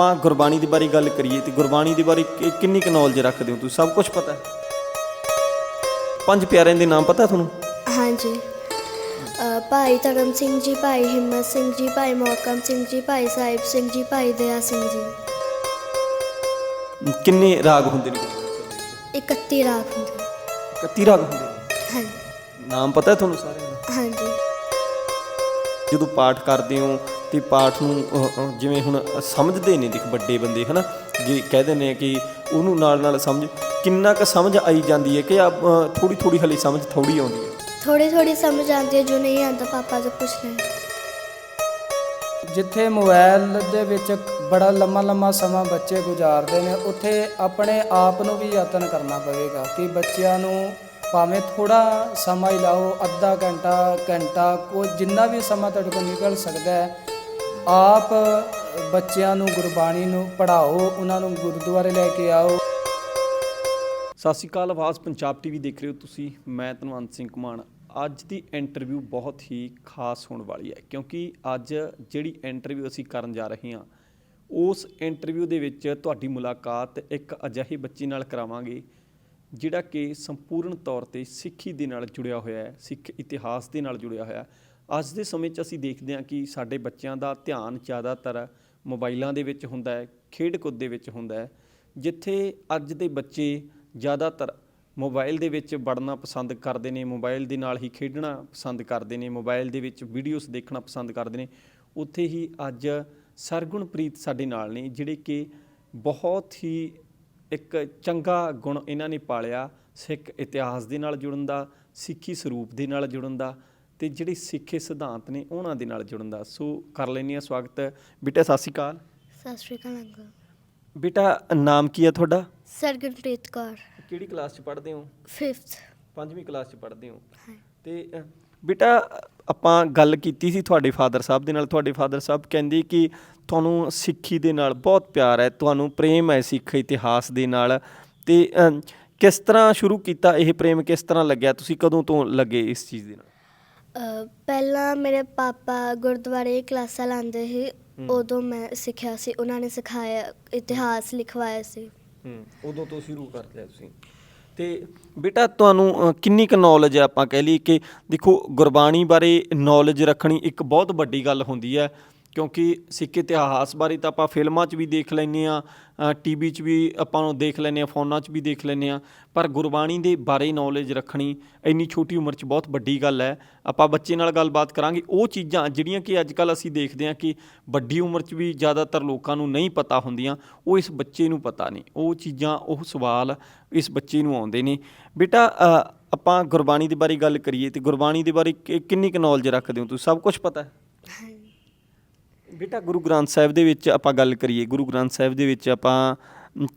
ਆਪਾਂ ਗੁਰਬਾਣੀ ਦੇ ਬਾਰੇ ਗੱਲ ਕਰੀਏ ਤੇ ਗੁਰਬਾਣੀ ਦੇ ਬਾਰੇ ਕਿੰਨੀ ਕੁ ਨੌਲੇਜ ਰੱਖਦੇ ਹੋ ਤੁਸੀਂ? ਸਭ ਕੁਝ ਪਤਾ ਹੈ? ਪੰਜ ਪਿਆਰਿਆਂ ਦੇ ਨਾਮ ਪਤਾ ਤੁਹਾਨੂੰ? ਹਾਂਜੀ। ਭਾਈ ਧਰਮ ਸਿੰਘ ਜੀ ਭਾਈ ਹਿੰਮਤ ਸਿੰਘ ਜੀ ਭਾਈ ਮੋਹਕਮ ਸਿੰਘ ਜੀ ਭਾਈ ਸਾਹਿਬ ਸਿੰਘ ਜੀ ਭਾਈ ਦਇਆ ਸਿੰਘ ਜੀ। ਕਿੰਨੇ ਰਾਗ ਹੁੰਦੇ ਨੇ? ਗੁਰਬਾਣੀ ਸਾਹਿਬ ਦੇ 31 ਰਾਗ ਹੁੰਦੇ ਵਿੱਚ 31 ਰਾਗ ਹੁੰਦੇ ਨੇ? ਹਾਂਜੀ। ਨਾਮ ਪਤਾ ਹੈ ਤੁਹਾਨੂੰ ਸਾਰਿਆਂ ਦੇ ਹਾਂਜੀ। ਜਦੋਂ ਪਾਠ ਕਰਦੇ ਹੋ ਤੇ ਪਾਠ ਨੂੰ ਜਿਵੇਂ ਹੁਣ ਸਮਝਦੇ ਨੇ ਦੇਖ ਵੱਡੇ ਬੰਦੇ ਹਨਾ? ਜੇ ਕਹਿ ਦਿੰਦੇ ਆ ਕਿ ਉਹਨੂੰ ਨਾਲ ਨਾਲ ਸਮਝ ਕਿੰਨਾ ਕੁ ਸਮਝ ਆਈ ਜਾਂਦੀ ਹੈ ਕਿ ਥੋੜੀ ਥੋੜੀ ਹਲੇ ਸਮਝ ਥੋੜੀ ਆਉਂਦੀ ਹੈ? ਥੋੜੀ ਥੋੜੀ ਸਮਝ ਆਉਂਦੀ ਹੈ ਜੋ ਨਹੀਂ ਆਉਂਦਾ ਪਾਪਾ ਤੋਂ ਪੁੱਛ ਲੈ ਜਿੱਥੇ ਮੋਬਾਈਲ ਦੇ ਵਿੱਚ ਬੜਾ ਲੰਮਾ ਲੰਮਾ ਸਮਾਂ ਬੱਚੇ ਗੁਜ਼ਾਰਦੇ ਨੇ ਉੱਥੇ ਆਪਣੇ ਆਪ ਨੂੰ ਵੀ ਯਤਨ ਕਰਨਾ ਪਵੇਗਾ ਕਿ ਬੱਚਿਆਂ ਨੂੰ ਭਾਵੇਂ ਥੋੜਾ ਸਮਾਂ ਹੀ ਲਾਓ ਅੱਧਾ ਘੰਟਾ ਘੰਟਾ ਕੋਈ ਜਿੰਨਾ ਵੀ ਸਮਾਂ ਤੁਹਾਡੇ ਕੋਲ ਨਿਕਲ ਸਕਦਾ ਹੈ ਆਪ ਬੱਚਿਆਂ ਨੂੰ, ਗੁਰਬਾਣੀ ਨੂੰ ਪੜ੍ਹਾਓ, ਉਹਨਾਂ ਨੂੰ ਗੁਰਦੁਆਰੇ ਲੈ ਕੇ ਆਓ। ਸਤਿ ਸ਼੍ਰੀ ਅਕਾਲ, ਆਵਾਜ਼ ਪੰਜਾਬ ਟੀਵੀ ਦੇਖ ਰਹੇ ਹੋ ਤੁਸੀਂ। ਮੈਂ ਧਨਵੰਤ ਸਿੰਘ ਕੁਮਾਨ ਅੱਜ ਦੀ ਇੰਟਰਵਿਊ ਬਹੁਤ ਹੀ ਖਾਸ ਹੋਣ ਵਾਲੀ ਹੈ, ਕਿਉਂਕਿ ਅੱਜ ਜਿਹੜੀ ਇੰਟਰਵਿਊ ਅਸੀਂ ਕਰਨ ਜਾ ਰਹੇ ਹਾਂ, ਉਸ ਇੰਟਰਵਿਊ ਦੇ ਵਿੱਚ ਤੁਹਾਡੀ ਮੁਲਾਕਾਤ ਇੱਕ ਅਜਿਹੇ ਬੱਚੇ ਨਾਲ ਕਰਾਵਾਂਗੇ, ਜਿਹੜਾ ਕਿ ਸੰਪੂਰਨ ਤੌਰ ਤੇ ਸਿੱਖੀ ਦੇ ਨਾਲ ਜੁੜਿਆ ਹੋਇਆ ਹੈ, ਸਿੱਖ ਇਤਿਹਾਸ ਦੇ ਨਾਲ ਜੁੜਿਆ ਹੋਇਆ ਹੈ। ਅੱਜ ਦੇ ਸਮੇਂ 'ਚ ਅਸੀਂ ਦੇਖਦੇ ਹਾਂ ਕਿ ਸਾਡੇ ਬੱਚਿਆਂ ਦਾ ਧਿਆਨ ਜ਼ਿਆਦਾਤਰ ਮੋਬਾਈਲਾਂ ਦੇ ਵਿੱਚ ਹੁੰਦਾ ਹੈ ਖੇਡ ਕੁੱਦ ਦੇ ਵਿੱਚ ਹੁੰਦਾ ਹੈ, ਜਿੱਥੇ ਅੱਜ ਦੇ ਬੱਚੇ ਜ਼ਿਆਦਾਤਰ ਮੋਬਾਈਲ ਦੇ ਵਿੱਚ ਵੜਨਾ ਪਸੰਦ ਕਰਦੇ ਨੇ, ਮੋਬਾਈਲ ਦੇ ਨਾਲ ਹੀ ਖੇਡਣਾ ਪਸੰਦ ਕਰਦੇ ਨੇ, ਮੋਬਾਈਲ ਦੇ ਵਿੱਚ ਵੀਡੀਓਜ਼ ਦੇਖਣਾ ਪਸੰਦ ਕਰਦੇ ਨੇ। ਉੱਥੇ ਹੀ ਅੱਜ ਸਰਗੁਣਪ੍ਰੀਤ ਸਾਡੇ ਨਾਲ ਨੇ, ਜਿਹੜੇ ਕਿ ਬਹੁਤ ਹੀ ਇੱਕ ਚੰਗਾ ਗੁਣ ਇਹਨਾਂ ਨੇ ਪਾਲਿਆ ਸਿੱਖ ਇਤਿਹਾਸ ਦੇ ਨਾਲ ਜੁੜਨ ਦਾ, ਸਿੱਖੀ ਸਰੂਪ ਦੇ ਨਾਲ ਜੁੜਨ ਦਾ ਤੇ ਜਿਹੜੇ ਸਿੱਖੇ ਸਿਧਾਂਤ ਨੇ ਉਹਨਾਂ ਦੇ ਨਾਲ ਜੁੜਨ ਦਾ। ਸੋ ਕਰ ਲੈਂਦੇ ਹਾਂ ਸਵਾਗਤ। ਬੇਟਾ ਸਤਿ ਸ਼੍ਰੀ ਅਕਾਲ। ਸਤਿ ਸ਼੍ਰੀ ਅਕਾਲ ਅੰਕਲ। ਬੇਟਾ ਨਾਮ ਕੀ ਹੈ ਤੁਹਾਡਾ? ਸਰਗੁਣਪ੍ਰੀਤ ਕੌਰ। ਕਿਹੜੀ ਕਲਾਸ 'ਚ ਪੜ੍ਹਦੇ ਹੋ? 5th ਪੰਜਵੀਂ ਕਲਾਸ 'ਚ ਪੜ੍ਹਦੇ ਹੋ। ਤੇ ਬੇਟਾ ਆਪਾਂ ਗੱਲ ਕੀਤੀ ਸੀ ਤੁਹਾਡੇ ਫਾਦਰ ਸਾਹਿਬ ਦੇ ਨਾਲ। ਤੁਹਾਡੇ ਫਾਦਰ ਸਾਹਿਬ ਕਹਿੰਦੇ ਕਿ ਤੁਹਾਨੂੰ ਸਿੱਖੀ ਦੇ ਨਾਲ ਬਹੁਤ ਪਿਆਰ ਹੈ ਤੁਹਾਨੂੰ ਪ੍ਰੇਮ ਹੈ ਸਿੱਖ ਇਤਿਹਾਸ ਦੇ ਨਾਲ। ਤੇ ਕਿਸ ਤਰ੍ਹਾਂ ਸ਼ੁਰੂ ਕੀਤਾ ਇਹ ਪ੍ਰੇਮ ਕਿਸ ਤਰ੍ਹਾਂ ਲੱਗਿਆ? ਤੁਸੀਂ ਕਦੋਂ ਤੋਂ ਲੱਗੇ ਇਸ ਚੀਜ਼ ਦੇ ਨਾਲ? ਪਹਿਲਾਂ ਮੇਰੇ ਪਾਪਾ ਗੁਰਦੁਆਰੇ ਕਲਾਸਾਂ ਲਾਉਂਦੇ ਸੀ ਉਦੋਂ ਮੈਂ ਸਿੱਖਿਆ ਸੀ ਉਹਨਾਂ ਨੇ ਸਿਖਾਇਆ ਇਤਿਹਾਸ ਲਿਖਵਾਇਆ ਸੀ। ਹੂੰ ਉਦੋਂ ਤੋਂ ਸ਼ੁਰੂ ਕਰ ਲਿਆ ਤੁਸੀਂ। ਤੇ ਬੇਟਾ ਤੁਹਾਨੂੰ ਅ, ਕਿੰਨੀ ਕੁ ਨੌਲੇਜ ਹੈ ਆਪਾਂ ਕਹਿ ਲਈਏ ਕਿ ਦੇਖੋ ਗੁਰਬਾਣੀ ਬਾਰੇ ਨੌਲੇਜ ਰੱਖਣੀ ਇੱਕ ਬਹੁਤ ਵੱਡੀ ਗੱਲ ਹੁੰਦੀ ਹੈ। ਕਿਉਂਕਿ ਸਿੱਖ ਇਤਿਹਾਸ ਬਾਰੇ ਤਾਂ ਆਪਾਂ ਫਿਲਮਾਂ 'ਚ ਵੀ ਦੇਖ ਲੈਂਦੇ ਆ ਟੀਵੀ 'ਚ ਵੀ ਆਪਾਂ ਨੂੰ ਦੇਖ ਲੈਂਦੇ ਆ ਫੋਨਾਂ 'ਚ ਵੀ ਦੇਖ ਲੈਂਦੇ ਆ ਪਰ ਗੁਰਬਾਣੀ ਦੇ ਬਾਰੇ ਨੌਲੇਜ ਰੱਖਣੀ ਇੰਨੀ ਛੋਟੀ ਉਮਰ 'ਚ ਬਹੁਤ ਵੱਡੀ ਗੱਲ ਹੈ। ਆਪਾਂ ਬੱਚੇ ਨਾਲ ਗੱਲਬਾਤ ਕਰਾਂਗੇ, ਉਹ ਚੀਜ਼ਾਂ ਜਿਹੜੀਆਂ ਕਿ ਅੱਜ ਕੱਲ ਅਸੀਂ ਦੇਖਦੇ ਹਾਂ ਕਿ ਵੱਡੀ ਉਮਰ 'ਚ ਵੀ ਜ਼ਿਆਦਾਤਰ ਲੋਕਾਂ ਨੂੰ ਨਹੀਂ ਪਤਾ ਹੁੰਦੀਆਂ, ਉਹ ਇਸ ਬੱਚੇ ਨੂੰ ਪਤਾ ਨਹੀਂ। ਉਹ ਚੀਜ਼ਾਂ, ਉਹ ਸਵਾਲ ਇਸ ਬੱਚੇ ਨੂੰ ਆਉਂਦੇ ਨੇ। ਬੇਟਾ ਆਪਾਂ ਗੁਰਬਾਣੀ ਦੇ ਬਾਰੇ ਗੱਲ ਕਰੀਏ ਤੇ ਗੁਰਬਾਣੀ ਦੇ ਬਾਰੇ ਕਿ- ਕਿੰਨੀ ਕੁ ਨੌਲੇਜ ਰੱਖਦੇ ਹੋ ਤੁਸੀਂ? ਸਭ ਕੁਝ ਪਤਾ ਹੈ? ਬੇਟਾ ਗੁਰੂ ਗ੍ਰੰਥ ਸਾਹਿਬ ਦੇ ਵਿੱਚ ਆਪਾਂ ਗੱਲ ਕਰੀਏ ਗੁਰੂ ਗ੍ਰੰਥ ਸਾਹਿਬ ਦੇ ਵਿੱਚ ਆਪਾਂ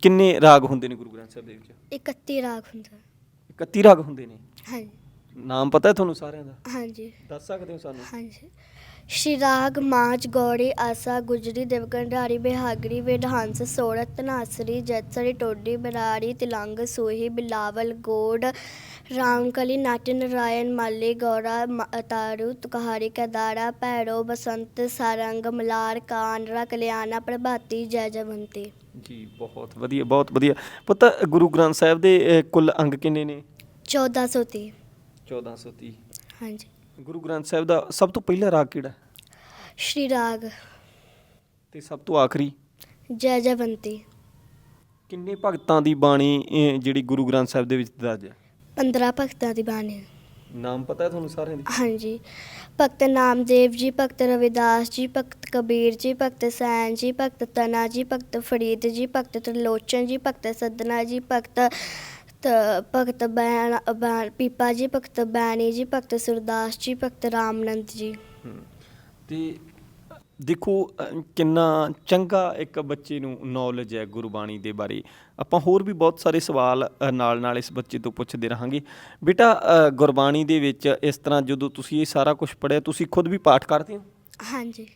ਕਿੰਨੇ ਰਾਗ ਹੁੰਦੇ ਨੇ ਗੁਰੂ ਗ੍ਰੰਥ ਸਾਹਿਬ ਦੇ ਵਿੱਚ? 31 ਰਾਗ ਹੁੰਦਾ 31 ਰਾਗ ਹੁੰਦੇ ਨੇ? ਹਾਂਜੀ। ਨਾਮ ਪਤਾ ਹੈ ਤੁਹਾਨੂੰ ਸਾਰਿਆਂ ਦਾ? ਹਾਂਜੀ। ਦੱਸ ਸਕਦੇ ਹੋ ਸਾਨੂੰ? ਹਾਂਜੀ। ਸ਼੍ਰੀ ਰਾਗ ਮਾਝ ਗੌੜੀ ਆਸਾ ਗੁਜਰੀ ਦੇਵਗੰਡਾਰੀ ਬਿਹਾਗਰੀ ਵਿਧਾਂਸ ਸੋਰਤ ਨਾਸਰੀ ਜੈਤਸਰੀ ਟੋਡੀ ਬਰਾੜੀ ਤਿਲੰਗ ਸੋਹੀ ਬਿਲਾਵਲ ਗੋੜ ਰਾਮਕਲੀ ਨਾਟ ਨਰਾਇਣ ਮਾਲੀ ਮ- ਤਾਰੂ ਤੁਕਹਾਰੀ ਕਦਾਰਾ ਭੈਰੋ ਬਸੰਤ ਸਾਰੰਗ ਮਲਾਰ ਕਾਨਰਾ ਕਲਿਆਣਾ ਪ੍ਰਭਾਤੀ ਜੈ ਜਵੰਤੀ। ਜੀ ਬਹੁਤ ਵਧੀਆ ਬਹੁਤ ਵਧੀਆ। ਪੁੱਤ ਗੁਰੂ ਗ੍ਰੰਥ ਸਾਹਿਬ ਦੇ ਅ, ਕੁੱਲ ਅੰਗ ਕਿੰਨੇ ਨੇ? 1430 1430 ਹਾਂਜੀ। ਗੁਰੂ ਗ੍ਰੰਥ ਸਾਹਿਬ ਦਾ ਸਭ ਤੋਂ ਪਹਿਲਾ ਰਾਗ ਕਿਹੜਾ? ਸ਼੍ਰੀ ਰਾਗ ਤੇ ਸਭ ਤੋਂ ਆਖਰੀ ਜੈ ਜਵੰਤੀ ਕਿੰਨੇ ਭਗਤਾਂ ਦੀ ਬਾਣੀ ਜਿਹੜੀ ਗੁਰੂ ਗ੍ਰੰਥ ਸਾਹਿਬ ਦੇ ਵਿੱਚ ਦਰਜ ਹੈ 15 ਭਗਤਾਂ ਦੀ ਬਾਣੀ ਨਾਮ ਪਤਾ ਹੈ ਤੁਹਾਨੂੰ ਸਾਰਿਆਂ ਦੇ ਹਾਂਜੀ ਭਗਤ ਨਾਮਦੇਵ ਜੀ ਭਗਤ ਰਵਿਦਾਸ ਜੀ ਭਗਤ ਕਬੀਰ ਜੀ ਭਗਤ ਸੈਨ ਜੀ ਭਗਤ ਤਨਾ ਜੀ ਭਗਤ ਫਰੀਦ ਜੀ ਭਗਤ ਤ੍ਰਿਲੋਚਨ ਜੀ ਭਗਤ ਸਦਨਾ ਜੀ ਭਗਤ ਤ- ਭਗਤ ਬੈਣ ਬੈਣ- ਪੀਪਾ ਜੀ ਭਗਤ ਬੈਣੀ ਜੀ ਭਗਤ ਸੁਰਦਾਸ ਜੀ ਭਗਤ ਰਾਮਨੰਦ ਜੀ ਤੇ ਦੇਖੋ ਕਿੰਨਾ ਚੰਗਾ ਇੱਕ ਬੱਚੇ ਨੂੰ ਨੌਲੇਜ ਹੈ ਗੁਰਬਾਣੀ ਦੇ ਬਾਰੇ। ਆਪਾਂ ਹੋਰ ਵੀ ਬਹੁਤ ਸਾਰੇ ਸਵਾਲ ਨਾਲ ਨਾਲ ਇਸ ਬੱਚੇ ਤੋਂ ਪੁੱਛਦੇ ਰਹਾਂਗੇ। ਬੇਟਾ ਗੁਰਬਾਣੀ ਦੇ ਵਿੱਚ ਇਸ ਤਰ੍ਹਾਂ ਜਦੋਂ ਤੁਸੀਂ ਇਹ ਸਾਰਾ ਕੁਝ ਪੜ੍ਹਿਆ ਤੁਸੀਂ ਖੁਦ ਵੀ ਪਾਠ ਕਰਦੇ ਹੋ? ਹਾਂਜੀ।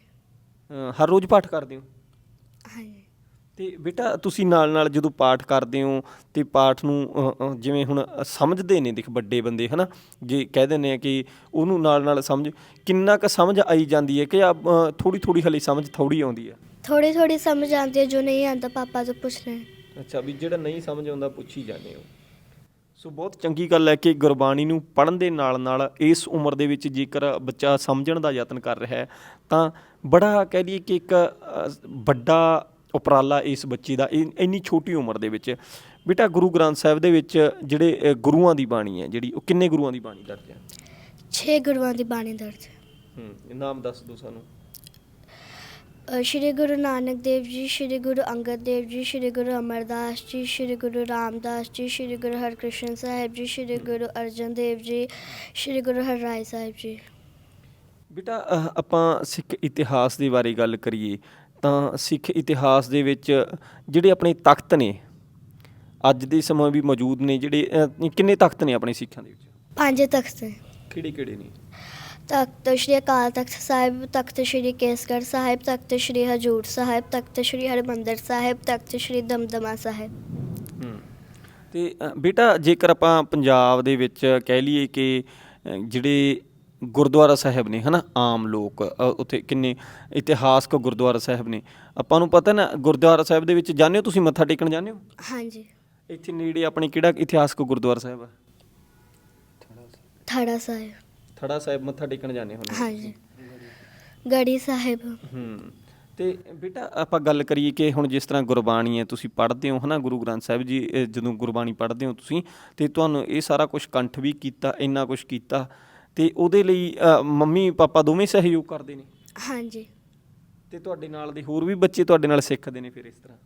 ਹਰ ਰੋਜ਼ ਪਾਠ ਕਰਦੇ ਹੋ? ਹਾਂਜੀ। ਤੇ ਬੇਟਾ ਤੁਸੀਂ ਨਾਲ ਨਾਲ ਜਦੋਂ ਪਾਠ ਕਰਦੇ ਹੋ ਤੇ ਪਾਠ ਨੂੰ ਅ, ਅ, ਜਿਵੇਂ ਹੁਣ ਸਮਝਦੇ ਨੇ ਦੇਖ ਵੱਡੇ ਬੰਦੇ ਹਨਾ? ਜੇ ਕਹਿ ਦਿੰਦੇ ਆ ਕਿ ਉਹਨੂੰ ਨਾਲ ਨਾਲ ਸਮਝ ਕਿੰਨਾ ਕੁ ਸਮਝ ਆਈ ਜਾਂਦੀ ਹੈ ਕਿ ਥੋੜੀ ਥੋੜੀ ਹਲੇ ਸਮਝ ਥੋੜੀ ਆਉਂਦੀ ਹੈ? ਥੋੜੀ ਥੋੜੀ ਸਮਝ ਆਉਂਦੀ ਹੈ ਜੋ ਨਹੀਂ ਆਉਂਦਾ ਪਾਪਾ ਤੋਂ ਪੁੱਛ ਲੈਣ। ਅੱਛਾ ਵੀ ਜਿਹੜਾ ਨਹੀਂ ਸਮਝ ਆਉਂਦਾ ਪੁੱਛੀ ਜਾਂਦੇ ਹੋ। ਸੋ ਬਹੁਤ ਚੰਗੀ ਗੱਲ ਹੈ ਕਿ ਗੁਰਬਾਣੀ ਨੂੰ ਪੜ੍ਹਨ ਦੇ ਨਾਲ ਨਾਲ ਇਸ ਉਮਰ ਦੇ ਵਿੱਚ ਜੇਕਰ ਬੱਚਾ ਸਮਝਣ ਦਾ ਯਤਨ ਕਰ ਰਿਹਾ ਹੈ ਤਾਂ ਬੜਾ ਕਹਿ ਲਈਏ ਕਿ ਇੱਕ ਅ, ਵੱਡਾ ਉਪਰਾਲਾ ਇਸ ਬੱਚੇ ਦਾ ਇੰਨੀ ਛੋਟੀ ਉਮਰ ਦੇ ਵਿੱਚ। ਬੇਟਾ ਗੁਰੂ ਗ੍ਰੰਥ ਸਾਹਿਬ ਦੇ ਵਿੱਚ ਜਿਹੜੇ ਗੁਰੂਆਂ ਦੀ ਬਾਣੀ ਹੈ ਜਿਹੜੀ ਉਹ ਕਿੰਨੇ ਗੁਰੂਆਂ ਦੀ ਬਾਣੀ ਦਰਜ ਹੈ? 6 ਗੁਰੂਆਂ ਦੀ ਬਾਣੀ ਦਰਜ ਹੈ। ਹੂੰ ਨਾਮ ਦੱਸ ਦਿਓ ਸਾਨੂੰ। ਸ਼੍ਰੀ ਗੁਰੂ ਨਾਨਕ ਦੇਵ ਜੀ ਸ਼੍ਰੀ ਗੁਰੂ ਅੰਗਦ ਦੇਵ ਜੀ ਸ਼੍ਰੀ ਗੁਰੂ ਅਮਰਦਾਸ ਜੀ ਸ਼੍ਰੀ ਗੁਰੂ ਰਾਮਦਾਸ ਜੀ ਸ਼੍ਰੀ ਗੁਰੂ ਹਰਕ੍ਰਿਸ਼ਨ ਸਾਹਿਬ ਜੀ ਸ਼੍ਰੀ ਗੁਰੂ ਅਰਜਨ ਦੇਵ ਜੀ ਸ਼੍ਰੀ ਗੁਰੂ ਹਰਰਾਏ ਸਾਹਿਬ ਜੀ। ਬੇਟਾ ਆਪਾਂ ਸਿੱਖ ਇਤਿਹਾਸ ਦੇ ਬਾਰੇ ਗੱਲ ਕਰੀਏ। ਤਾਂ ਸਿੱਖ ਇਤਿਹਾਸ ਦੇ ਵਿੱਚ ਜਿਹੜੇ ਆਪਣੇ ਤਖਤ ਨੇ ਅੱਜ ਦੇ ਸਮੇਂ ਵੀ ਮੌਜੂਦ ਨੇ ਜਿਹੜੇ ਕਿੰਨੇ ਤਖਤ ਨੇ ਆਪਣੇ ਸਿੱਖਾਂ ਦੇ ਵਿੱਚ? ਪੰਜ ਤਖਤ ਕਿਹੜੇ ਕਿਹੜੇ ਨੇ? ਤਖਤ ਸ਼੍ਰੀ ਅਕਾਲ ਤਖਤ ਸਾਹਿਬ ਤਖਤ ਸ਼੍ਰੀ ਕੇਸਗੜ੍ਹ ਸਾਹਿਬ ਤਖਤ ਸ਼੍ਰੀ ਹਜੂਰ ਸਾਹਿਬ ਤਖਤ ਸ਼੍ਰੀ ਹਰਿਮੰਦਰ ਸਾਹਿਬ ਤਖਤ ਸ਼੍ਰੀ ਦਮਦਮਾ ਸਾਹਿਬ। ਤੇ ਬੇਟਾ ਜੇਕਰ ਆਪਾਂ ਪੰਜਾਬ ਦੇ ਵਿੱਚ ਕਹਿ ਲਈਏ ਕਿ ਜਿਹੜੇ ਗੁਰਦੁਆਰਾ ਸਾਹਿਬ ਨੇ ਹਨਾ? ਆਮ ਲੋਕ ਉੱਥੇ ਕਿੰਨੇ ਇਤਿਹਾਸਕ ਗੁਰਦੁਆਰਾ ਸਾਹਿਬ ਨੇ। ਆਪਾਂ ਨੂੰ ਪਤਾ ਨਾ ਗੁਰਦੁਆਰਾ ਸਾਹਿਬ ਦੇ ਵਿੱਚ ਜਾਂਦੇ ਹੋ ਤੁਸੀਂ? ਮੱਥਾ ਟੇਕਣ ਜਾਂਦੇ ਹੋ? ਹਾਂਜੀ। ਇੱਥੇ ਨੇੜੇ ਆਪਣੇ ਕਿਹੜਾ ਇਤਿਹਾਸਕ ਗੁਰਦੁਆਰਾ ਸਾਹਿਬ ਆ? ਥੜਾ ਸਾਹਿਬ। ਥੜਾ ਸਾਹਿਬ ਮੱਥਾ ਟੇਕਣ ਜਾਂਦੇ ਹੋ? ਹਾਂਜੀ। ਗੜੀ ਸਾਹਿਬ। ਹੂੰ। ਤੇ ਬੇਟਾ ਆਪਾਂ ਗੱਲ ਕਰੀਏ ਕਿ ਹੁਣ ਜਿਸ ਤਰ੍ਹਾਂ ਗੁਰਬਾਣੀ ਹੈ ਤੁਸੀਂ ਪੜ੍ਹਦੇ ਹੋ ਹਨਾ? ਗੁਰੂ ਗ੍ਰੰਥ ਸਾਹਿਬ ਜੀ ਜਦੋਂ ਗੁਰਬਾਣੀ ਪੜ੍ਹਦੇ ਹੋ ਤੁਸੀਂ ਤੇ ਤੁਹਾਨੂੰ ਇਹ ਸਾਰਾ ਕੁਝ ਕੰਠ ਵੀ ਕੀਤਾ ਇੰਨਾ ਕੁਝ ਕੀਤਾ। ਤੇ ਉਹਦੇ ਲਈ ਅ, ਮੰਮੀ ਪਾਪਾ ਦੋਵੇਂ ਸਹਿਯੋਗ ਕਰਦੇ ਨੇ? ਹਾਂਜੀ। ਤੇ ਤੁਹਾਡੇ ਨਾਲ ਦੇ ਹੋਰ ਵੀ ਬੱਚੇ ਤੁਹਾਡੇ ਨਾਲ ਸਿੱਖਦੇ ਨੇ ਫਿਰ ਇਸ ਤਰ੍ਹਾਂ?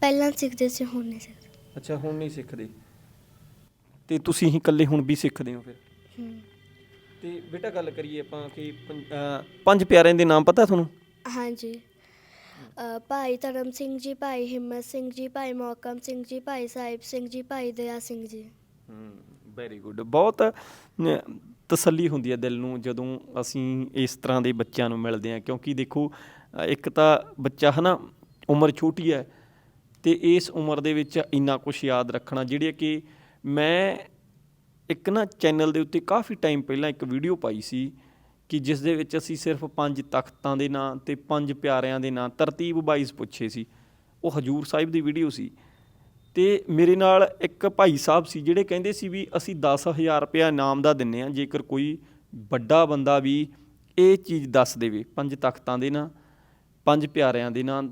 ਪਹਿਲਾਂ ਸਿੱਖਦੇ ਸੀ ਹੁਣ ਨਹੀਂ ਸਿੱਖਦੇ। ਅੱਛਾ ਹੁਣ ਨਹੀਂ ਸਿੱਖਦੇ। ਤੇ ਤੁਸੀਂ ਹੀ ਇਕੱਲੇ ਹੁਣ ਵੀ ਸਿੱਖਦੇ ਹੋ ਫਿਰ? ਹੂੰ। ਤੇ ਬੇਟਾ ਗੱਲ ਕਰੀਏ ਆਪਾਂ ਕਿ ਪੰ- ਅ, ਪੰਜ ਪਿਆਰਿਆਂ ਦੇ ਨਾਮ ਪਤਾ ਤੁਹਾਨੂੰ? ਹਾਂਜੀ। ਅ, ਭਾਈ ਧਰਮ ਸਿੰਘ ਜੀ ਭਾਈ ਹਿੰਮਤ ਸਿੰਘ ਜੀ ਭਾਈ ਮੋਹਕਮ ਸਿੰਘ ਜੀ ਭਾਈ ਸਾਹਿਬ ਸਿੰਘ ਜੀ ਭਾਈ ਦਇਆ ਸਿੰਘ ਜੀ। ਹੂੰ ਵੈਰੀ ਗੁੱਡ ਬਹੁਤ ਅ, ਤਸੱਲੀ ਹੁੰਦੀ ਹੈ ਦਿਲ ਨੂੰ ਜਦੋਂ ਅਸੀਂ ਇਸ ਤਰ੍ਹਾਂ ਦੇ ਬੱਚਿਆਂ ਨੂੰ ਮਿਲਦੇ ਹਾਂ। ਕਿਉਂਕਿ ਦੇਖੋ, ਇੱਕ ਤਾਂ ਬੱਚਾ ਹਨਾ, ਉਮਰ ਛੋਟੀ ਹੈ ਤੇ ਇਸ ਉਮਰ ਦੇ ਵਿੱਚ ਇੰਨਾ ਕੁਝ ਯਾਦ ਰੱਖਣਾ, ਜਿਹੜੇ ਕਿ ਮੈਂ ਇੱਕ ਨਾ ਚੈਨਲ ਦੇ ਉੱਤੇ ਕਾਫੀ ਟਾਈਮ ਪਹਿਲਾਂ ਇੱਕ ਵੀਡੀਓ ਪਾਈ ਸੀ ਕਿ ਜਿਸ ਦੇ ਵਿੱਚ ਅਸੀਂ ਸਿਰਫ ਪੰਜ ਤਖਤਾਂ ਦੇ ਨਾਂ ਤੇ ਪੰਜ ਪਿਆਰਿਆਂ ਦੇ ਨਾਂ, ਤਰਤੀਬ ਵਾਈਜ਼ ਪੁੱਛੇ ਸੀ। ਉਹ ਹਜੂਰ ਸਾਹਿਬ ਦੀ ਵੀਡੀਓ ਸੀ। ਤੇ ਮੇਰੇ ਨਾਲ ਇੱਕ ਭਾਈ ਸਾਹਿਬ ਸੀ ਜਿਹੜੇ ਕਹਿੰਦੇ ਸੀ ਵੀ ਅਸੀਂ 10000 ਰੁਪਇਆ ਇਨਾਮ ਦਾ ਦਿੰਨੇ ਆ ਜੇਕਰ ਕੋਈ ਵੱਡਾ ਬੰਦਾ ਵੀ ਇਹ ਚੀਜ਼ ਦੱਸ ਦੇਵੇ, ਪੰਜ ਤਖਤਾਂ ਦੇ ਨਾਂ, ਪੰਜ ਪਿਆਰਿਆਂ ਦੇ ਨਾਂ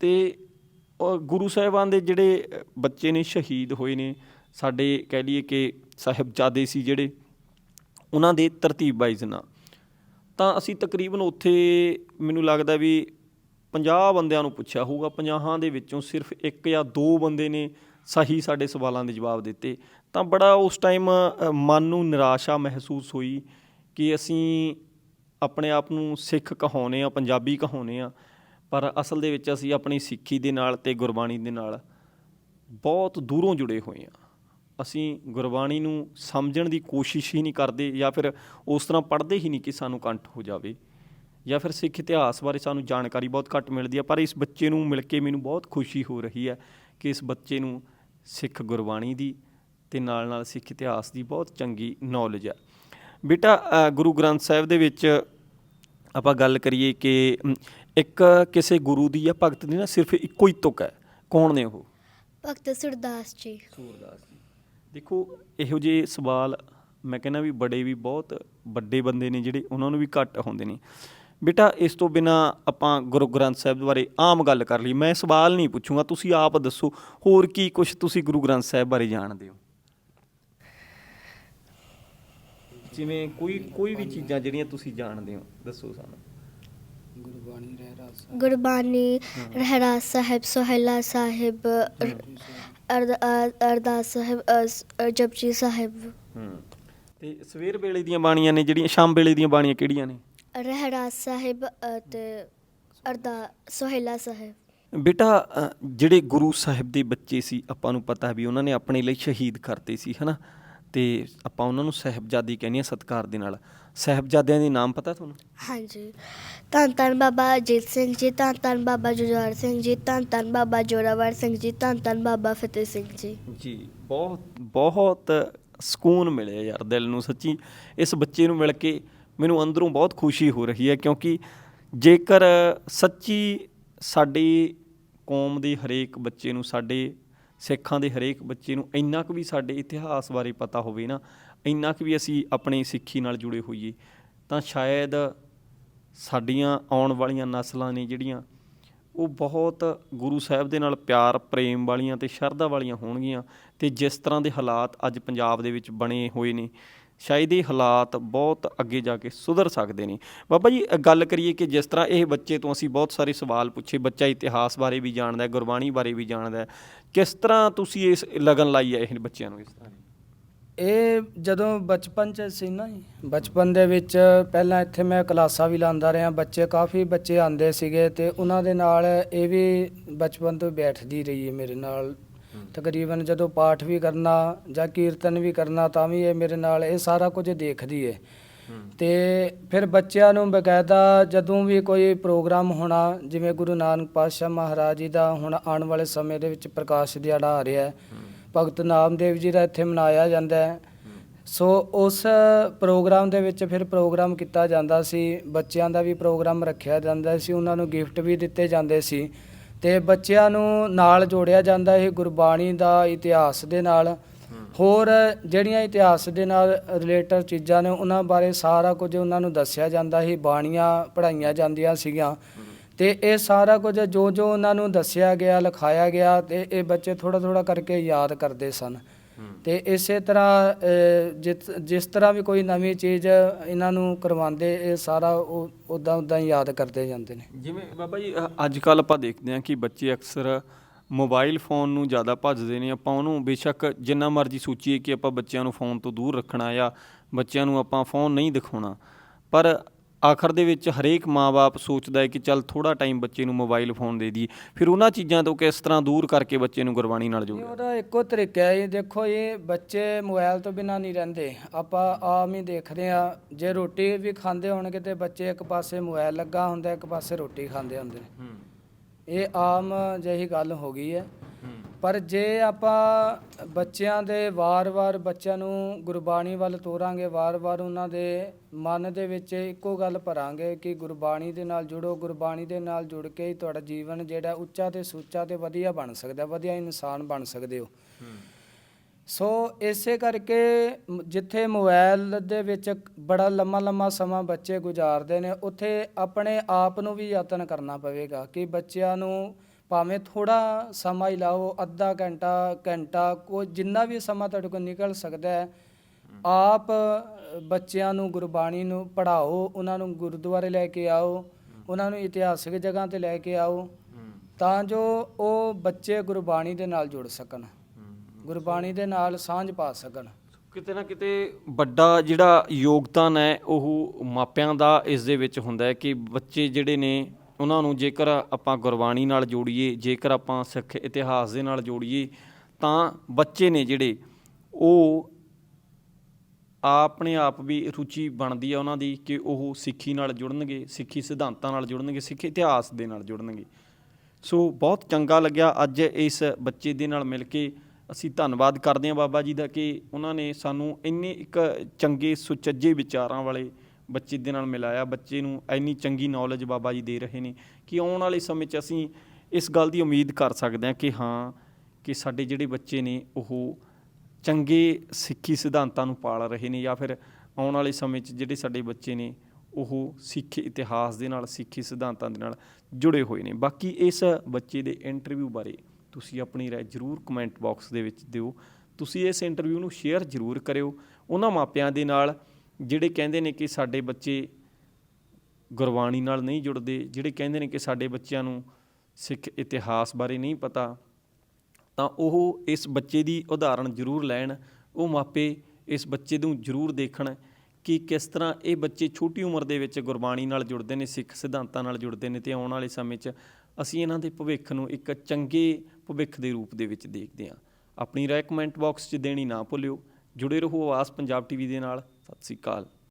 ਤੇ ਗੁਰੂ ਸਾਹਿਬਾਨ ਦੇ ਜਿਹੜੇ ਬੱਚੇ ਨੇ, ਸ਼ਹੀਦ ਹੋਏ ਨੇ, ਸਾਡੇ ਕਹਿ ਲਈਏ ਕਿ ਸਾਹਿਬਜ਼ਾਦੇ ਸੀ ਜਿਹੜੇ, ਉਹਨਾਂ ਦੇ ਤਰਤੀਬ ਵਾਈਜ਼ ਨਾਂ। ਤਾਂ ਅਸੀਂ ਤਕਰੀਬਨ ਉੱਥੇ ਮੈਨੂੰ ਲੱਗਦਾ ਵੀ 50 ਬੰਦਿਆਂ ਨੂੰ ਪੁੱਛਿਆ ਹੋਊਗਾ 50 ਦੇ ਵਿੱਚੋਂ ਸਿਰਫ ਇੱਕ ਜਾਂ ਦੋ ਬੰਦੇ ਨੇ ਸਹੀ ਸਾਡੇ ਸਵਾਲਾਂ ਦੇ ਜਵਾਬ ਦਿੱਤੇ। ਤਾਂ ਬੜਾ ਉਸ ਟਾਈਮ ਮਨ ਨੂੰ ਨਿਰਾਸ਼ਾ ਮਹਿਸੂਸ ਹੋਈ ਕਿ ਅਸੀਂ ਆਪਣੇ ਆਪ ਨੂੰ ਸਿੱਖ ਕਹਾਉਨੇ ਆ, ਪੰਜਾਬੀ ਕਹਾਉਨੇ ਆ, ਪਰ ਅਸਲ ਦੇ ਵਿੱਚ ਅਸੀਂ ਆਪਣੀ ਸਿੱਖੀ ਦੇ ਨਾਲ ਤੇ ਗੁਰਬਾਣੀ ਦੇ ਨਾਲ ਬਹੁਤ ਦੂਰੋਂ ਜੁੜੇ ਹੋਏ ਆ। ਅਸੀਂ ਗੁਰਬਾਣੀ ਨੂੰ ਸਮਝਣ ਦੀ ਕੋਸ਼ਿਸ਼ ਹੀ ਨਹੀਂ ਕਰਦੇ ਜਾਂ ਫਿਰ ਉਸ ਤਰ੍ਹਾਂ ਪੜ੍ਹਦੇ ਹੀ ਨਹੀਂ ਕਿ ਸਾਨੂੰ ਕੰਠ ਹੋ ਜਾਵੇ। ਜਾਂ ਫਿਰ ਸਿੱਖ ਇਤਿਹਾਸ ਬਾਰੇ ਸਾਨੂੰ ਜਾਣਕਾਰੀ ਬਹੁਤ ਘੱਟ ਮਿਲਦੀ ਹੈ ਪਰ ਇਸ ਬੱਚੇ ਨੂੰ ਮਿਲ ਕੇ ਮੈਨੂੰ ਬਹੁਤ ਖੁਸ਼ੀ ਹੋ ਰਹੀ ਹੈ ਕਿ ਇਸ ਬੱਚੇ ਨੂੰ ਸਿੱਖ ਗੁਰਬਾਣੀ ਦੀ ਤੇ ਨਾਲ ਨਾਲ ਸਿੱਖ ਇਤਿਹਾਸ ਦੀ ਬਹੁਤ ਚੰਗੀ ਨੌਲੇਜ ਹੈ। ਬੇਟਾ ਗੁਰੂ ਗ੍ਰੰਥ ਸਾਹਿਬ ਦੇ ਵਿੱਚ ਆਪਾਂ ਗੱਲ ਕਰੀਏ ਕਿ ਇੱਕ ਕਿਸੇ ਗੁਰੂ ਦੀ ਜਾਂ ਭਗਤ ਦੀ ਨਾ ਸਿਰਫ ਇੱਕੋ ਹੀ ਤੁਕ ਹੈ। ਕੌਣ ਨੇ ਉਹ? ਭਗਤ ਸੁਰਦਾਸ ਜੀ। ਸੂਰਦਾਸ ਜੀ। ਦੇਖੋ ਇਹੋ ਜਿਹੇ ਸਵਾਲ ਮੈਂ ਕਹਿੰਦਾ ਵੀ ਬੜੇ ਵੀ ਬਹੁਤ ਵੱਡੇ ਬੰਦੇ ਨੇ ਜਿਹੜੇ ਉਹਨਾਂ ਨੂੰ ਵੀ ਘੱਟ ਹੁੰਦੇ ਨੇ। ਬੇਟਾ ਇਸ ਤੋਂ ਬਿਨਾ ਆਪਾਂ ਗੁਰੂ ਗ੍ਰੰਥ ਸਾਹਿਬ ਬਾਰੇ ਆਮ ਗੱਲ ਕਰ ਲਈ। ਮੈਂ ਸਵਾਲ ਨਹੀਂ ਪੁੱਛੂੰਗਾ ਤੁਸੀਂ ਆਪ ਦੱਸੋ ਹੋਰ ਕੀ ਕੁਝ ਤੁਸੀਂ ਗੁਰੂ ਗ੍ਰੰਥ ਸਾਹਿਬ ਬਾਰੇ ਜਾਣਦੇ ਹੋ? ਜਿਵੇਂ ਕੋਈ ਕੋਈ ਵੀ ਚੀਜ਼ਾਂ ਜਿਹੜੀਆਂ ਤੁਸੀਂ ਜਾਣਦੇ ਹੋ ਦੱਸੋ ਸਾਨੂੰ। ਗੁਰਬਾਣੀ ਰਹਿ ਰਾਸ ਗੁਰਬਾਣੀ ਰਹਿਰਾਸ ਸਾਹਿਬ ਸੋਹਿਲਾ ਸਾਹਿਬ ਅਰਦਾਸ ਸਾਹਿਬ ਜਪਜੀ ਸਾਹਿਬ। ਹੂੰ। ਤੇ ਸਵੇਰ ਵੇਲੇ ਦੀਆਂ ਬਾਣੀਆਂ ਨੇ ਜਿਹੜੀਆਂ ਸ਼ਾਮ ਵੇਲੇ ਦੀਆਂ ਬਾਣੀਆਂ ਕਿਹੜੀਆਂ ਨੇ? ਰਹਿਰਾਸ ਸਾਹਿਬ ਅਤੇ ਅਰਦਾ ਸੋਹਿਲਾ ਸਾਹਿਬ। ਬੇਟਾ ਅ, ਜਿਹੜੇ ਗੁਰੂ ਸਾਹਿਬ ਦੇ ਬੱਚੇ ਸੀ ਆਪਾਂ ਨੂੰ ਪਤਾ ਵੀ ਉਹਨਾਂ ਨੇ ਆਪਣੇ ਲਈ ਸ਼ਹੀਦ ਕਰਤੇ ਸੀ ਹਨਾ? ਤੇ ਆਪਾਂ ਉਹਨਾਂ ਨੂੰ ਸਾਹਿਬਜ਼ਾਦੀ ਕਹਿੰਦੇ ਆ ਸਤਕਾਰ ਦੇ ਨਾਲ। ਸਾਹਿਬਜ਼ਾਦਿਆਂ ਦੇ ਨਾਮ ਪਤਾ ਤੁਹਾਨੂੰ? ਹਾਂਜੀ। ਧੰਨ ਧੰਨ ਬਾਬਾ ਅਜੀਤ ਸਿੰਘ ਜੀ ਧੰਨ ਧੰਨ ਬਾਬਾ ਜੁਝਾਰ ਸਿੰਘ ਜੀ ਧੰਨ ਧੰਨ ਬਾਬਾ ਜੋਰਾਵਰ ਸਿੰਘ ਜੀ ਧੰਨ ਧੰਨ ਬਾਬਾ ਫਤਿਹ ਸਿੰਘ ਜੀ। ਜੀ ਬਹੁਤ ਬਹੁਤ ਸਕੂਨ ਮਿਲਿਆ ਯਾਰ ਦਿਲ ਨੂੰ ਸੱਚੀ। ਇਸ ਬੱਚੇ ਨੂੰ ਮਿਲ ਕੇ ਮੈਨੂੰ ਅੰਦਰੋਂ ਬਹੁਤ ਖੁਸ਼ੀ ਹੋ ਰਹੀ ਹੈ ਕਿਉਂਕਿ ਜੇਕਰ ਸੱਚੀ ਸਾਡੀ ਕੌਮ ਦੇ ਹਰੇਕ ਬੱਚੇ ਨੂੰ, ਸਾਡੇ ਸਿੱਖਾਂ ਦੇ ਹਰੇਕ ਬੱਚੇ ਨੂੰ ਇੰਨਾ ਕੁ ਵੀ ਸਾਡੇ ਇਤਿਹਾਸ ਬਾਰੇ ਪਤਾ ਹੋਵੇ ਨਾ, ਇੰਨਾ ਕੁ ਵੀ ਅਸੀਂ ਆਪਣੀ ਸਿੱਖੀ ਨਾਲ ਜੁੜੇ ਹੋਈਏ, ਤਾਂ ਸ਼ਾਇਦ ਸਾਡੀਆਂ ਆਉਣ ਵਾਲੀਆਂ ਨਸਲਾਂ ਨੇ ਜਿਹੜੀਆਂ ਉਹ ਬਹੁਤ ਗੁਰੂ ਸਾਹਿਬ ਦੇ ਨਾਲ ਪਿਆਰ, ਪ੍ਰੇਮ ਵਾਲੀਆਂ ਤੇ ਸ਼ਰਧਾ ਵਾਲੀਆਂ ਹੋਣਗੀਆਂ ਤੇ ਜਿਸ ਤਰ੍ਹਾਂ ਦੇ ਹਾਲਾਤ ਅੱਜ ਪੰਜਾਬ ਦੇ ਵਿੱਚ ਬਣੇ ਹੋਏ ਨੇ ਸ਼ਾਇਦ ਇਹ ਹਾਲਾਤ ਬਹੁਤ ਅੱਗੇ ਜਾ ਕੇ ਸੁਧਰ ਸਕਦੇ ਨੇ। ਬਾਬਾ ਜੀ ਗੱਲ ਕਰੀਏ ਕਿ ਜਿਸ ਤਰ੍ਹਾਂ ਇਹ ਬੱਚੇ ਤੋਂ ਅਸੀਂ ਬਹੁਤ ਸਾਰੇ ਸਵਾਲ ਪੁੱਛੇ, ਬੱਚਾ ਇਤਿਹਾਸ ਬਾਰੇ ਵੀ ਜਾਣਦਾ ਹੈ ਗੁਰਬਾਣੀ ਬਾਰੇ ਵੀ ਜਾਣਦਾ ਹੈ ਕਿਸ ਤਰ੍ਹਾਂ ਤੁਸੀਂ ਇਸ ਲਗਨ ਲਾਈ ਹੈ ਇਹ ਬੱਚਿਆਂ ਨੂੰ ਇਸ ਤਰ੍ਹਾਂ ਇਹ ਜਦੋਂ ਬਚਪਨ ਚ ਸੀ ਨਾ ਬਚਪਨ ਦੇ ਵਿੱਚ ਪਹਿਲਾਂ ਇੱਥੇ ਮੈਂ ਕਲਾਸਾਂ ਵੀ ਲਾਉਂਦਾ ਰਿਹਾ। ਬੱਚੇ ਕਾਫੀ ਬੱਚੇ ਆਂਦੇ ਸੀਗੇ ਤੇ ਉਹਨਾਂ ਦੇ ਨਾਲ ਇਹ ਵੀ ਬਚਪਨ ਤੋਂ ਬੈਠਦੀ ਰਹੀ ਹੈ ਮੇਰੇ ਨਾਲ। ਤਕਰੀਬਨ ਜਦੋਂ ਪਾਠ ਵੀ ਕਰਨਾ ਜਾਂ ਕੀਰਤਨ ਵੀ ਕਰਨਾ ਤਾਂ ਵੀ ਇਹ ਮੇਰੇ ਨਾਲ ਇਹ ਸਾਰਾ ਕੁਝ ਦੇਖਦੀ ਹੈ ਤੇ ਫਿਰ ਬੱਚਿਆਂ ਨੂੰ ਬਕਾਇਦਾ ਜਦੋਂ ਵੀ ਕੋਈ ਪ੍ਰੋਗਰਾਮ ਹੋਣਾ, ਜਿਵੇਂ ਗੁਰੂ ਨਾਨਕ ਪਾਤਸ਼ਾਹ ਮਹਾਰਾਜ ਜੀ ਦਾ ਹੁਣ ਆਉਣ ਵਾਲੇ ਸਮੇਂ ਦੇ ਵਿੱਚ ਪ੍ਰਕਾਸ਼ ਦਿਹਾੜਾ ਆ ਰਿਹਾ ਹੈ, ਭਗਤ ਨਾਮਦੇਵ ਜੀ ਦਾ ਇੱਥੇ ਮਨਾਇਆ ਜਾਂਦਾ ਹੈ। ਸੋ ਉਸ ਪ੍ਰੋਗਰਾਮ ਦੇ ਵਿੱਚ ਫਿਰ ਪ੍ਰੋਗਰਾਮ ਕੀਤਾ ਜਾਂਦਾ ਸੀ, ਬੱਚਿਆਂ ਦਾ ਵੀ ਪ੍ਰੋਗਰਾਮ ਰੱਖਿਆ ਜਾਂਦਾ ਸੀ, ਉਹਨਾਂ ਨੂੰ ਗਿਫਟ ਵੀ ਦਿੱਤੇ ਜਾਂਦੇ ਸੀ। ਤੇ ਬੱਚਿਆਂ ਨੂੰ ਨਾਲ ਜੋੜਿਆ ਜਾਂਦਾ ਇਹ ਗੁਰਬਾਣੀ ਦਾ ਇਤਿਹਾਸ ਦੇ ਨਾਲ। ਹੋਰ ਜਿਹੜੀਆਂ ਇਤਿਹਾਸ ਦੇ ਨਾਲ ਰਿਲੇਟਡ ਚੀਜ਼ਾਂ ਨੇ, ਉਹਨਾਂ ਬਾਰੇ ਸਾਰਾ ਕੁਝ ਉਹਨਾਂ ਨੂੰ ਦੱਸਿਆ ਜਾਂਦਾ। ਸੀ ਬਾਣੀਆਂ ਪੜਾਈਆਂ ਜਾਂਦੀਆਂ ਸੀਗੀਆਂ। ਤੇ ਇਹ ਸਾਰਾ ਕੁਝ ਜੋ ਜੋ ਉਹਨਾਂ ਨੂੰ ਦੱਸਿਆ ਗਿਆ, ਲਿਖਾਇਆ ਗਿਆ, ਤੇ ਇਹ ਬੱਚੇ ਥੋੜਾ ਥੋੜਾ ਕਰਕੇ ਯਾਦ ਕਰਦੇ ਸਨ। ਤੇ ਇਸੇ ਤਰ੍ਹਾਂ ਜਿਸ ਜਿਸ ਤਰ੍ਹਾਂ ਵੀ ਕੋਈ ਨਵੀਂ ਚੀਜ਼ ਇਹਨਾਂ ਨੂੰ ਕਰਵਾਉਂਦੇ, ਇਹ ਸਾਰਾ ਉਹ ਉਦਾਂ ਉਦਾਂ ਹੀ ਯਾਦ ਕਰਦੇ ਜਾਂਦੇ ਨੇ। ਜਿਵੇਂ ਬਾਬਾ ਜੀ ਅੱਜ ਕੱਲ ਆਪਾਂ ਦੇਖਦੇ ਹਾਂ ਕਿ ਬੱਚੇ ਅਕਸਰ ਮੋਬਾਈਲ ਫੋਨ ਨੂੰ ਜ਼ਿਆਦਾ ਭੱਜਦੇ ਨੇ। ਆਪਾਂ ਉਹਨੂੰ ਬੇਸ਼ੱਕ ਜਿੰਨਾ ਮਰਜ਼ੀ ਸੋਚੀਏ ਕਿ ਆਪਾਂ ਬੱਚਿਆਂ ਨੂੰ ਫੋਨ ਤੋਂ ਦੂਰ ਰੱਖਣਾ ਜਾਂ ਬੱਚਿਆਂ ਨੂੰ ਆਪਾਂ ਫੋਨ ਨਹੀਂ ਦਿਖਾਉਣਾ। ਪਰ ਆਖਰ ਦੇ ਵਿੱਚ ਹਰੇਕ ਮਾਪੇ ਸੋਚਦਾ ਹੈ ਕਿ ਚੱਲ ਥੋੜਾ ਟਾਈਮ ਬੱਚੇ ਨੂੰ ਮੋਬਾਈਲ ਫੋਨ ਦੇ ਦਈਏ। ਫਿਰ ਉਹਨਾਂ ਚੀਜ਼ਾਂ ਤੋਂ ਕਿਸ ਤਰ੍ਹਾਂ ਦੂਰ ਕਰਕੇ ਬੱਚੇ ਨੂੰ ਗੁਰਬਾਣੀ ਨਾਲ ਜੋੜਿਆ? ਉਹਦਾ ਇੱਕੋ ਤਰੀਕਾ ਹੈ। ਇਹ ਦੇਖੋ ਇਹ ਬੱਚੇ ਮੋਬਾਈਲ ਤੋਂ ਬਿਨਾ ਨਹੀਂ ਰਹਿੰਦੇ। ਆਪਾਂ ਆਮ ਹੀ ਦੇਖਦੇ ਆ ਜੇ ਰੋਟੀ ਵੀ ਖਾਂਦੇ ਹੋਣਗੇ ਤੇ ਬੱਚੇ ਇੱਕ ਪਾਸੇ ਮੋਬਾਈਲ ਲੱਗਾ ਹੁੰਦਾ ਇੱਕ ਪਾਸੇ ਰੋਟੀ ਖਾਂਦੇ ਹੁੰਦੇ ਨੇ। ਇਹ ਆਮ ਜਿਹੀ ਗੱਲ ਹੋ ਗਈ ਹੈ। ਪਰ ਜੇ ਆਪਾਂ ਬੱਚਿਆਂ ਦੇ ਵਾਰ-ਵਾਰ ਬੱਚਿਆਂ ਨੂੰ ਗੁਰਬਾਣੀ ਵੱਲ ਤੋਰਾਂਗੇ ਵਾਰ-ਵਾਰ ਉਹਨਾਂ ਦੇ ਮਨ ਦੇ ਵਿੱਚ ਇੱਕੋ ਗੱਲ ਭਰਾਂਗੇ ਕਿ ਗੁਰਬਾਣੀ ਦੇ ਨਾਲ ਜੁੜੋ ਗੁਰਬਾਣੀ ਦੇ ਨਾਲ ਜੁੜ ਕੇ ਹੀ ਤੁਹਾਡਾ ਜੀਵਨ ਜਿਹੜਾ ਉੱਚਾ ਤੇ ਸੁੱਚਾ ਤੇ ਵਧੀਆ ਬਣ ਸਕਦਾ ਵਧੀਆ ਇਨਸਾਨ ਬਣ ਸਕਦੇ ਹੋ। ਸੋ ਇਸੇ ਕਰਕੇ ਮ- ਜਿੱਥੇ ਮੋਬਾਈਲ ਦੇ ਵਿੱਚ ਬੜਾ ਲੰਮਾ ਲੰਮਾ ਸਮਾਂ ਬੱਚੇ ਗੁਜ਼ਾਰਦੇ ਨੇ ਉੱਥੇ ਆਪਣੇ ਆਪ ਨੂੰ ਵੀ ਯਤਨ ਕਰਨਾ ਪਵੇਗਾ ਕਿ ਬੱਚਿਆਂ ਨੂੰ ਭਾਵੇਂ ਥੋੜਾ ਸਮਾਂ ਹੀ ਲਾਓ, ਅੱਧਾ ਘੰਟਾ ਘੰਟਾ ਕੋ ਜਿੰਨਾ ਵੀ ਸਮਾਂ ਤੁਹਾਡੇ ਕੋਲ ਨਿਕਲ ਸਕਦਾ ਹੈ, ਆਪ ਬੱਚਿਆਂ ਨੂੰ, ਗੁਰਬਾਣੀ ਨੂੰ ਪੜ੍ਹਾਓ, ਉਹਨਾਂ ਨੂੰ ਗੁਰਦੁਆਰੇ ਲੈ ਕੇ ਆਓ, ਉਹਨਾਂ ਨੂੰ ਇਤਿਹਾਸਿਕ ਜਗ੍ਹਾ ਤੇ ਲੈ ਕੇ ਆਓ, ਤਾਂ ਜੋ ਉਹ ਬੱਚੇ ਗੁਰਬਾਣੀ ਦੇ ਨਾਲ ਜੁੜ ਸਕਣ, ਗੁਰਬਾਣੀ ਦੇ ਨਾਲ ਸਾਂਝ ਪਾ ਸਕਣ। ਕਿਤੇ ਨਾ ਕਿਤੇ ਵੱਡਾ ਜਿਹੜਾ ਯੋਗਦਾਨ ਹੈ, ਉਹ ਮਾਪਿਆਂ ਦਾ ਇਸ ਦੇ ਵਿੱਚ ਹੁੰਦਾ ਹੈ ਕਿ ਬੱਚੇ ਜਿਹੜੇ ਨੇ ਉਹਨਾਂ ਨੂੰ ਜੇਕਰ ਆਪਾਂ ਗੁਰਬਾਣੀ ਨਾਲ ਜੋੜੀਏ, ਜੇਕਰ ਆਪਾਂ ਸਿੱਖ ਇਤਿਹਾਸ ਦੇ ਨਾਲ ਜੋੜੀਏ, ਤਾਂ ਬੱਚੇ ਨੇ ਜਿਹੜੇ, ਉਹ ਆਪਣੇ ਆਪ ਵੀ ਰੁਚੀ ਬਣਦੀ ਹੈ ਉਹਨਾਂ ਦੀ ਕਿ ਉਹ ਸਿੱਖੀ ਨਾਲ ਜੁੜਨਗੇ, ਸਿੱਖੀ ਸਿਧਾਂਤਾਂ ਨਾਲ ਜੁੜਨਗੇ, ਸਿੱਖ ਇਤਿਹਾਸ ਦੇ ਨਾਲ ਜੁੜਨਗੇ। ਸੋ ਬਹੁਤ ਚੰਗਾ ਲੱਗਿਆ ਅੱਜ ਇਸ ਬੱਚੇ ਦੇ ਨਾਲ ਮਿਲ ਕੇ। ਅਸੀਂ ਧੰਨਵਾਦ ਕਰਦੇ ਹਾਂ ਬਾਬਾ ਜੀ ਦਾ ਕਿ ਉਹਨਾਂ ਨੇ ਸਾਨੂੰ ਇੰਨੇ ਇੱਕ ਚੰਗੇ ਸੁਚੱਜੇ ਵਿਚਾਰਾਂ ਵਾਲੇ ਬੱਚੇ ਦੇ ਨਾਲ ਮਿਲਾਇਆ, ਬੱਚੇ ਨੂੰ ਇੰਨੀ ਚੰਗੀ ਨੌਲੇਜ ਬਾਬਾ ਜੀ ਦੇ ਰਹੇ ਨੇ ਕਿ ਆਉਣ ਵਾਲੇ ਸਮੇਂ 'ਚ ਅਸੀਂ ਇਸ ਗੱਲ ਦੀ ਉਮੀਦ ਕਰ ਸਕਦੇ ਹਾਂ ਕਿ ਹਾਂ, ਕਿ ਸਾਡੇ ਜਿਹੜੇ ਬੱਚੇ ਨੇ ਉਹ ਚੰਗੇ ਸਿੱਖੀ ਸਿਧਾਂਤਾਂ ਨੂੰ ਪਾਲ ਰਹੇ ਨੇ ਜਾਂ ਫਿਰ ਆਉਣ ਵਾਲੇ ਸਮੇਂ 'ਚ ਜਿਹੜੇ ਸਾਡੇ ਬੱਚੇ ਨੇ ਉਹ ਸਿੱਖੀ ਇਤਿਹਾਸ ਦੇ ਨਾਲ, ਸਿੱਖੀ ਸਿਧਾਂਤਾਂ ਦੇ ਨਾਲ ਜੁੜੇ ਹੋਏ ਨੇ। ਬਾਕੀ ਇਸ ਬੱਚੇ ਦੇ ਇੰਟਰਵਿਊ ਬਾਰੇ ਤੁਸੀਂ ਆਪਣੀ ਰਾਏ ਜਰੂਰ ਕਮੈਂਟ ਬਾਕਸ ਦੇ ਵਿੱਚ ਦਿਓ। ਤੁਸੀਂ ਇਸ ਇੰਟਰਵਿਊ ਨੂੰ ਸ਼ੇਅਰ ਜਰੂਰ ਕਰਿਓ। ਉਹਨਾਂ ਮਾਪਿਆਂ ਦੇ ਨਾਲ ਜਿਹੜੇ ਕਹਿੰਦੇ ਨੇ ਕਿ ਸਾਡੇ ਬੱਚੇ ਗੁਰਬਾਣੀ ਨਾਲ ਨਹੀਂ ਜੁੜਦੇ, ਜਿਹੜੇ ਕਹਿੰਦੇ ਨੇ ਕਿ ਸਾਡੇ ਬੱਚਿਆਂ ਨੂੰ ਸਿੱਖ ਇਤਿਹਾਸ ਬਾਰੇ ਨਹੀਂ ਪਤਾ, ਤਾਂ ਉਹ ਇਸ ਬੱਚੇ ਦੀ ਉਦਾਹਰਣ ਜ਼ਰੂਰ ਲੈਣ, ਉਹ ਮਾਪੇ ਇਸ ਬੱਚੇ ਨੂੰ ਜ਼ਰੂਰ ਦੇਖਣ ਕਿ ਕਿਸ ਤਰ੍ਹਾਂ ਇਹ ਬੱਚੇ ਛੋਟੀ ਉਮਰ ਦੇ ਵਿੱਚ ਗੁਰਬਾਣੀ ਨਾਲ ਜੁੜਦੇ ਨੇ, ਸਿੱਖ ਸਿਧਾਂਤਾਂ ਨਾਲ ਜੁੜਦੇ ਨੇ ਤੇ ਆਉਣ ਵਾਲੇ ਸਮੇਂ 'ਚ ਅਸੀਂ ਇਹਨਾਂ ਦੇ ਭਵਿੱਖ ਨੂੰ ਇੱਕ ਚੰਗੇ ਭਵਿੱਖ ਦੇ ਰੂਪ ਦੇ ਵਿੱਚ ਦੇਖਦੇ ਹਾਂ। ਆਪਣੀ ਰਾਏ ਕਮੈਂਟ ਬਾਕਸ 'ਚ ਦੇਣੀ ਨਾ ਭੁੱਲਿਓ। ਜੁੜੇ ਰਹੋ ਆਵਾਜ਼ ਪੰਜਾਬ ਟੀਵੀ ਦੇ ਨਾਲ। ਸਤਿ ਸ੍ਰੀ ਅਕਾਲ